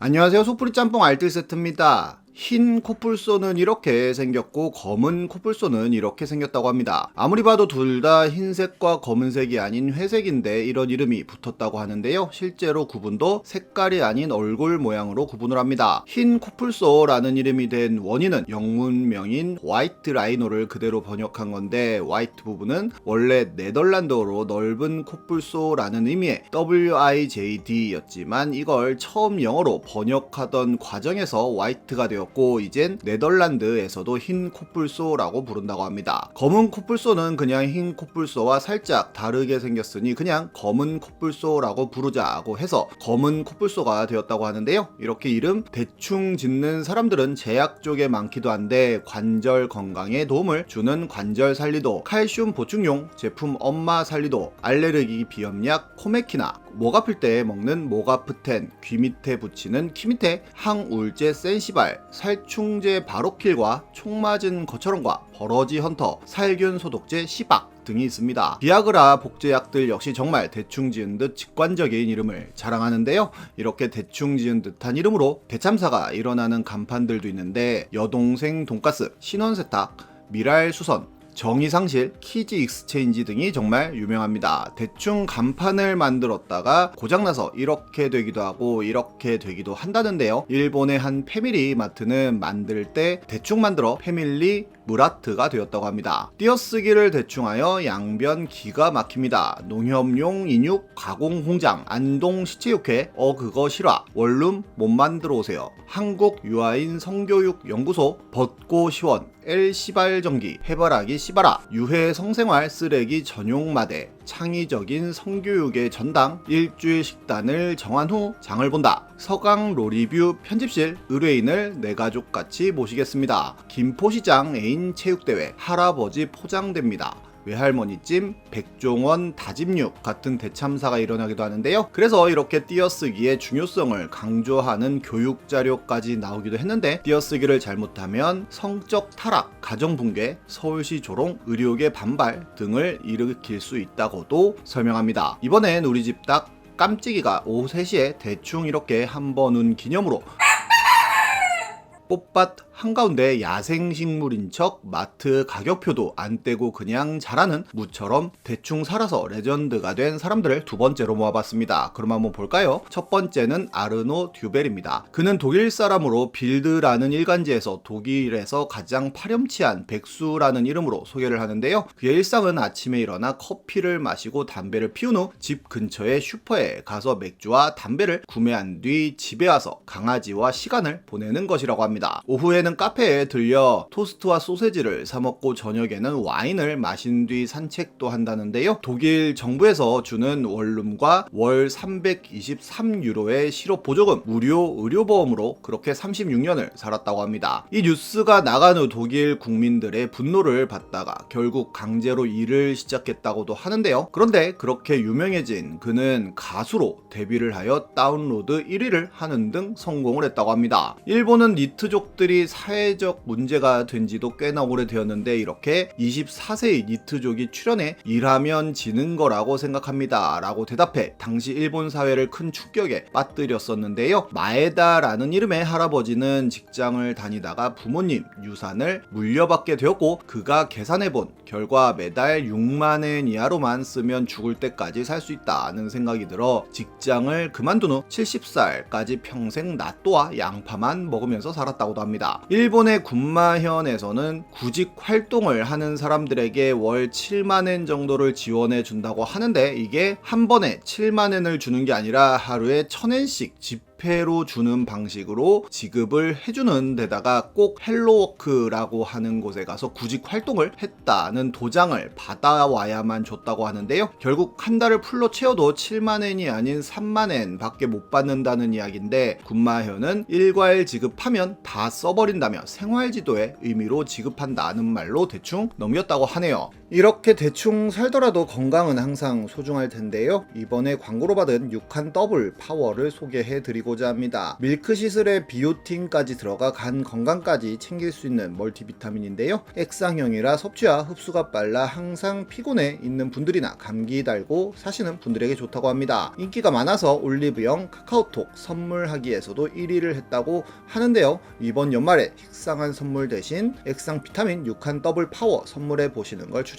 안녕하세요. 소프리 짬뽕 알뜰 세트입니다. 흰 코뿔소는 이렇게 생겼고 검은 코뿔소는 이렇게 생겼다고 합니다. 아무리 봐도 둘 다 흰색과 검은색이 아닌 회색인데 이런 이름이 붙었다고 하는데요. 실제로 구분도 색깔이 아닌 얼굴 모양으로 구분을 합니다. 흰 코뿔소라는 이름이 된 원인은 영문명인 화이트 라이노를 그대로 번역한 건데 화이트 부분은 원래 네덜란드어로 넓은 코뿔소라는 의미의 WIJD였지만 이걸 처음 영어로 번역하던 과정에서 화이트가 되었고 이젠 네덜란드에서도 흰 코뿔소라고 부른다고 합니다. 검은 코뿔소는 그냥 흰 코뿔소와 살짝 다르게 생겼으니 그냥 검은 코뿔소라고 부르자고 해서 검은 코뿔소가 되었다고 하는데요. 이렇게 이름 대충 짓는 사람들은 제약 쪽에 많기도 한데 관절 건강에 도움을 주는 관절 살리도, 칼슘 보충용 제품 엄마 살리도, 알레르기 비염약 코메키나, 목 아플 때 먹는 모가프텐, 귀 밑에 붙이는 키 밑에 항우울제 센시발, 살충제 바로킬과 총 맞은 것처럼과 버러지 헌터, 살균 소독제 시박 등이 있습니다. 비아그라 복제약들 역시 정말 대충 지은 듯 직관적인 이름을 자랑하는데요. 이렇게 대충 지은 듯한 이름으로 대참사가 일어나는 간판들도 있는데 여동생 돈가스, 신원세탁, 미랄 수선, 정의상실, 키즈 익스체인지 등이 정말 유명합니다. 대충 간판을 만들었다가 고장나서 이렇게 되기도 하고 이렇게 되기도 한다는데요. 일본의 한 패밀리 마트는 만들 때 대충 만들어 패밀리 무라트가 되었다고 합니다. 띄어쓰기를 대충하여 양변 기가 막힙니다. 농협용 인육 가공 공장 안동 시체육회 어 그거 실화 원룸 못 만들어 오세요. 한국 유아인 성교육 연구소 벗고 시원 엘 시발 전기 해바라기 시바라 유해 성생활 쓰레기 전용 마대 창의적인 성교육의 전당 일주일 식단을 정한 후 장을 본다. 서강 로리뷰 편집실 의뢰인을 내 가족 같이 모시겠습니다. 김포시장 애인 체육대회 할아버지 포장됩니다. 외할머니 찜, 백종원 다짐육 같은 대참사가 일어나기도 하는데요. 그래서 이렇게 띄어쓰기의 중요성을 강조하는 교육 자료까지 나오기도 했는데 띄어쓰기를 잘못하면 성적 타락, 가정 붕괴, 서울시 조롱, 의료계 반발 등을 일으킬 수 있다고도 설명합니다. 이번엔 우리 집닭 깜찍이가 오후 3시에 대충 이렇게 한 번 운 기념으로 꽃밭 한가운데 야생식물인 척 마트 가격표도 안 떼고 그냥 자라는 무처럼 대충 살아서 레전드가 된 사람들을 두 번째로 모아봤습니다. 그럼 한번 볼까요? 첫 번째는 아르노 듀벨입니다. 그는 독일 사람으로 빌드라는 일간지에서 독일에서 가장 파렴치한 백수라는 이름으로 소개를 하는데요. 그의 일상은 아침에 일어나 커피를 마시고 담배를 피운 후 집 근처의 슈퍼에 가서 맥주와 담배를 구매한 뒤 집에 와서 강아지와 시간을 보내는 것이라고 합니다. 오후에는 카페에 들려 토스트와 소세지를 사 먹고 저녁에는 와인을 마신 뒤 산책도 한다는데요. 독일 정부에서 주는 원룸과 월 323유로의 실업 보조금, 무료 의료보험으로 그렇게 36년을 살았다고 합니다. 이 뉴스가 나간 후 독일 국민들의 분노를 받다가 결국 강제로 일을 시작했다고도 하는데요. 그런데 그렇게 유명해진 그는 가수로 데뷔를 하여 다운로드 1위를 하는 등 성공을 했다고 합니다. 일본은 니트족들이 사회적 문제가 된 지도 꽤나 오래되었는데 이렇게 24세의 니트족이 출연해 일하면 지는 거라고 생각합니다. 라고 대답해 당시 일본 사회를 큰 충격에 빠뜨렸었는데요. 마에다라는 이름의 할아버지는 직장을 다니다가 부모님 유산을 물려받게 되었고 그가 계산해본 결과 매달 6만엔 이하로만 쓰면 죽을 때까지 살 수 있다는 생각이 들어 직장을 그만둔 후 70살까지 평생 낫또와 양파만 먹으면서 살았다고도 합니다. 일본의 군마현에서는 구직 활동을 하는 사람들에게 월 7만엔 정도를 지원해 준다고 하는데 이게 한 번에 7만엔을 주는 게 아니라 하루에 1000엔씩 집 지폐로 주는 방식으로 지급을 해주는 데다가 꼭 헬로워크라고 하는 곳에 가서 구직 활동을 했다는 도장을 받아와야만 줬다고 하는데요. 결국 한 달을 풀로 채워도 7만엔이 아닌 3만엔 밖에 못 받는다는 이야기인데 군마현은 일괄 지급하면 다 써버린다며 생활지도의 의미로 지급한다는 말로 대충 넘겼다고 하네요. 이렇게 대충 살더라도 건강은 항상 소중할 텐데요. 이번에 광고로 받은 6한 더블 파워를 소개해 드리고자 합니다. 밀크시슬에 비오틴까지 들어가 간 건강까지 챙길 수 있는 멀티비타민인데요. 액상형이라 섭취와 흡수가 빨라 항상 피곤해 있는 분들이나 감기 달고 사시는 분들에게 좋다고 합니다. 인기가 많아서 올리브영 카카오톡 선물하기에서도 1위를 했다고 하는데요. 이번 연말에 식상한 선물 대신 액상 비타민 6한 더블 파워 선물해 보시는 걸 추천합니다.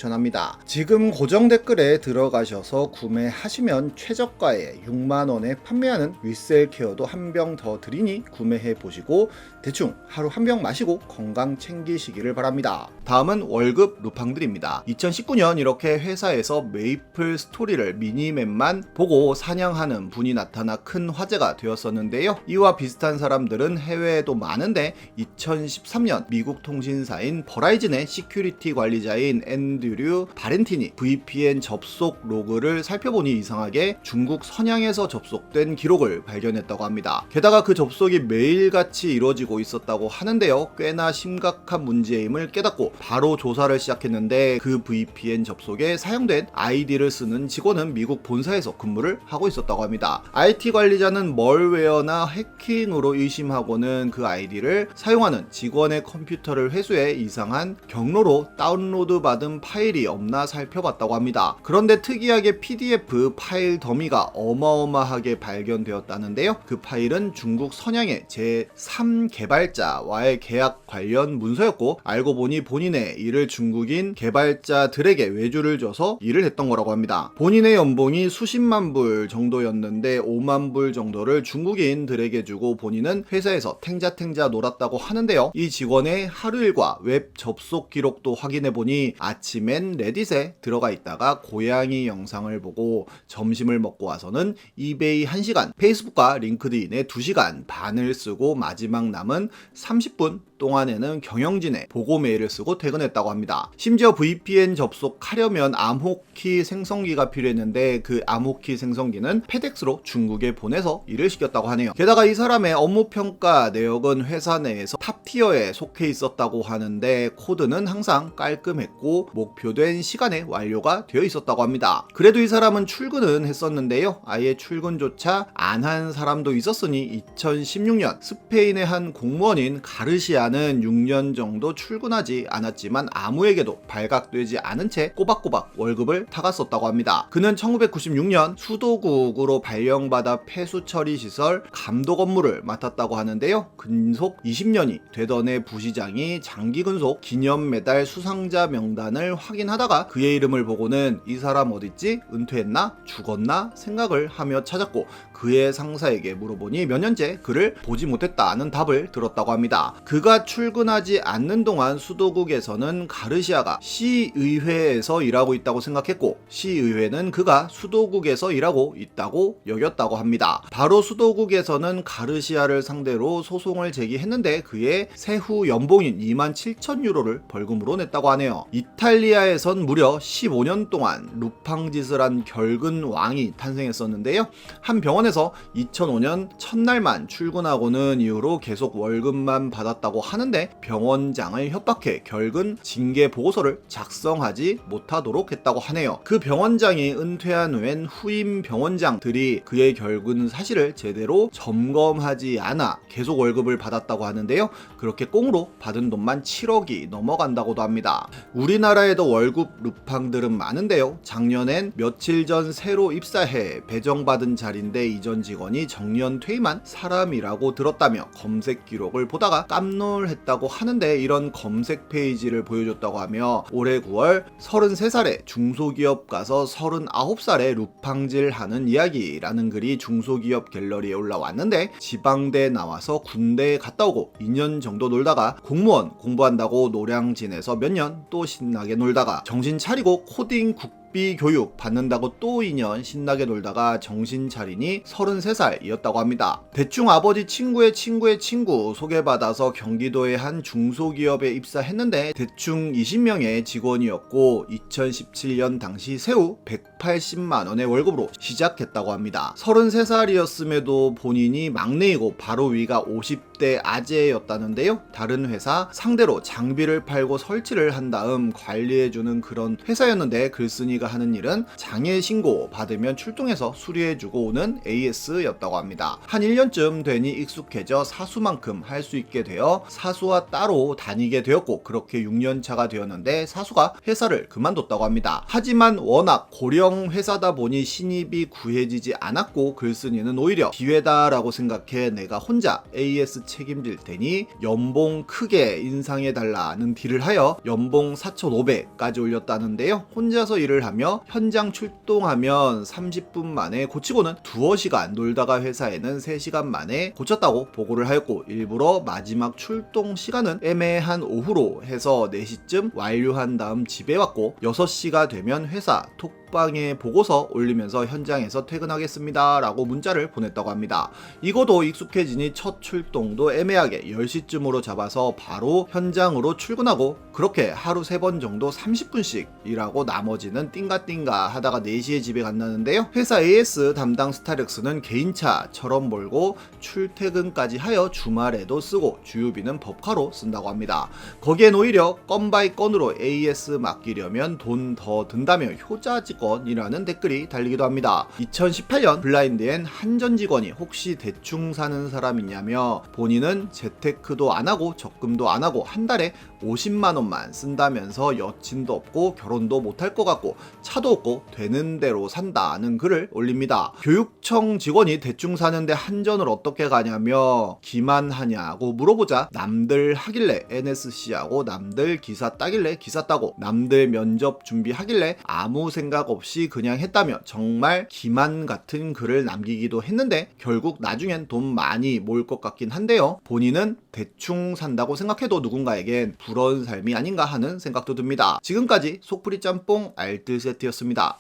지금 고정 댓글에 들어가셔서 구매하시면 최저가에 6만원에 판매하는 위셀 케어도 한 병 더 드리니 구매해 보시고 대충 하루 한 병 마시고 건강 챙기시기를 바랍니다. 다음은 월급 루팡들입니다. 2019년 이렇게 회사에서 메이플 스토리를 미니맵만 보고 사냥하는 분이 나타나 큰 화제가 되었었는데요. 이와 비슷한 사람들은 해외에도 많은데 2013년 미국 통신사인 버라이즌의 시큐리티 관리자인 앤드류 바렌티니 VPN 접속 로그를 살펴보니 이상하게 중국 선양에서 접속된 기록을 발견했다고 합니다. 게다가 그 접속이 매일같이 이루어지고 있었다고 하는데요. 꽤나 심각한 문제임을 깨닫고 바로 조사를 시작했는데 그 VPN 접속에 사용된 아이디를 쓰는 직원은 미국 본사에서 근무를 하고 있었다고 합니다. IT 관리자는 멀웨어나 해킹으로 의심하고는 그 아이디를 사용하는 직원의 컴퓨터를 회수해 이상한 경로로 다운로드 받은 파일이 없나 살펴봤다고 합니다. 그런데 특이하게 PDF 파일 더미가 어마어마하게 발견되었다는데요. 그 파일은 중국 선양의 제3 개발자와의 계약 관련 문서였고 알고 보니 본인 의 일을 중국인 개발자들에게 외주를 줘서 일을 했던 거라고 합니다. 본인의 연봉이 수십만 불 정도였는데 5만 불 정도를 중국인들에게 주고 본인은 회사에서 탱자탱자 놀았다고 하는데요. 이 직원의 하루 일과 웹 접속 기록도 확인해 보니 아침엔 레딧에 들어가 있다가 고양이 영상을 보고 점심을 먹고 와서는 이베이 1시간, 페이스북과 링크드인에 2시간 반을 쓰고 마지막 남은 30분 동안에는 경영진에 보고 메일을 쓰고 퇴근했다고 합니다. 심지어 VPN 접속하려면 암호키 생성기가 필요했는데 그 암호키 생성기는 페덱스로 중국에 보내서 일을 시켰다고 하네요. 게다가 이 사람의 업무 평가 내역은 회사 내에서 탑티어에 속해 있었다고 하는데 코드는 항상 깔끔했고 목표된 시간에 완료가 되어 있었다고 합니다. 그래도 이 사람은 출근은 했었는데요. 아예 출근조차 안 한 사람도 있었으니 2016년 스페인의 한 공무원인 가르시아 는 6년 정도 출근하지 않았지만 아무에게도 발각되지 않은 채 꼬박꼬박 월급을 타갔었다고 합니다. 그는 1996년 수도국으로 발령받아 폐수 처리 시설 감독 업무를 맡았다고 하는데요. 근속 20년이 되던 해 부시장이 장기 근속 기념 메달 수상자 명단을 확인하다가 그의 이름을 보고는 이 사람 어딨지? 은퇴했나? 죽었나? 생각을 하며 찾았고 그의 상사에게 물어보니 몇 년째 그를 보지 못했다는 답을 들었다고 합니다. 그가 출근하지 않는 동안 수도국에서는 가르시아가 시의회에서 일하고 있다고 생각했고 시의회는 그가 수도국에서 일하고 있다고 여겼다고 합니다. 바로 수도국에서는 가르시아를 상대로 소송을 제기했는데 그의 세후 연봉인 2만 7천 유로를 벌금으로 냈다고 하네요. 이탈리아에선 무려 15년 동안 루팡짓을 한 결근 왕이 탄생했었는데요. 한 병원에서 2005년 첫날만 출근하고는 이후로 계속 월급만 받았다고 하는데 병원장을 협박해 결근 징계 보고서를 작성하지 못하도록 했다고 하네요. 그 병원장이 은퇴한 후엔 후임 병원장들이 그의 결근 사실을 제대로 점검하지 않아 계속 월급을 받았다고 하는데요. 그렇게 꽁으로 받은 돈만 7억이 넘어간다고도 합니다. 우리나라에도 월급 루팡들은 많은데요. 작년엔 며칠 전 새로 입사해 배정받은 자리인데 이전 직원이 정년 퇴임한 사람이라고 들었다며 검색 기록을 보다가 깜놀 했다고 하는데 이런 검색 페이지를 보여줬다고 하며 올해 9월 33살에 중소기업 가서 39살에 루팡질 하는 이야기라는 글이 중소기업 갤러리에 올라왔는데 지방대 나와서 군대에 갔다 오고 2년 정도 놀다가 공무원 공부한다고 노량진에서 몇 년 또 신나게 놀다가 정신 차리고 코딩 국 비 교육 받는다고 또 2년 신나게 놀다가 정신 차리니 33살이었다고 합니다. 대충 아버지 친구의 친구의 친구 소개받아서 경기도의 한 중소기업에 입사했는데 대충 20명의 직원이었고 2017년 당시 세후 180만 원의 월급으로 시작했다고 합니다. 33살이었음에도 본인이 막내이고 바로 위가 50 접대 아재였다는데요. 다른 회사 상대로 장비를 팔고 설치를 한 다음 관리해주는 그런 회사였는데 글쓴이가 하는 일은 장애 신고 받으면 출동해서 수리해주고 오는 AS였다고 합니다. 한 1년쯤 되니 익숙해져 사수만큼 할 수 있게 되어 사수와 따로 다니게 되었고 그렇게 6년 차가 되었는데 사수가 회사를 그만뒀다고 합니다. 하지만 워낙 고령 회사다 보니 신입이 구해지지 않았고 글쓴이는 오히려 기회다라고 생각해 내가 혼자 AS 책임질 테니 연봉 크게 인상해 달라는 딜을 하여 연봉 4,500까지 올렸다는데요. 혼자서 일을 하며 현장 출동하면 30분 만에 고치고는 두어 시간 놀다가 회사에는 3시간 만에 고쳤다고 보고를 하였고 일부러 마지막 출동 시간은 애매한 오후로 해서 4시쯤 완료한 다음 집에 왔고 6시가 되면 회사 톡 방에 보고서 올리면서 현장에서 퇴근하겠습니다 라고 문자를 보냈다고 합니다. 이거도 익숙해지니 첫 출동도 애매하게 10시쯤으로 잡아서 바로 현장으로 출근하고 그렇게 하루 3번 정도 30분씩 일하고 나머지는 띵가띵가 하다가 4시에 집에 간다는데요. 회사 AS 담당 스타렉스는 개인차처럼 몰고 출퇴근까지 하여 주말에도 쓰고 주유비는 법카로 쓴다고 합니다. 거기엔 오히려 건 바이 건으로 AS 맡기려면 돈 더 든다며 효자직 원이라는 댓글이 달리기도 합니다. 2018년 블라인드엔 한전 직원이 혹시 대충 사는 사람이냐며 본인은 재테크도 안 하고 적금도 안 하고 한 달에 50만 원만 쓴다면서 여친도 없고 결혼도 못할 것 같고 차도 없고 되는 대로 산다는 글을 올립니다. 교육청 직원이 대충 사는데 한전을 어떻게 가냐며 기만하냐고 물어보자 남들 하길래 NSC하고 남들 기사 따길래 기사 따고 남들 면접 준비하길래 아무 없이 그냥 했다며 정말 기만 같은 글을 남기기도 했는데 결국 나중엔 돈 많이 모을 것 같긴 한데요. 본인은 대충 산다고 생각해도 누군가에겐 부러운 삶이 아닌가 하는 생각도 듭니다. 지금까지 속풀이 짬뽕 알뜰 세트였습니다.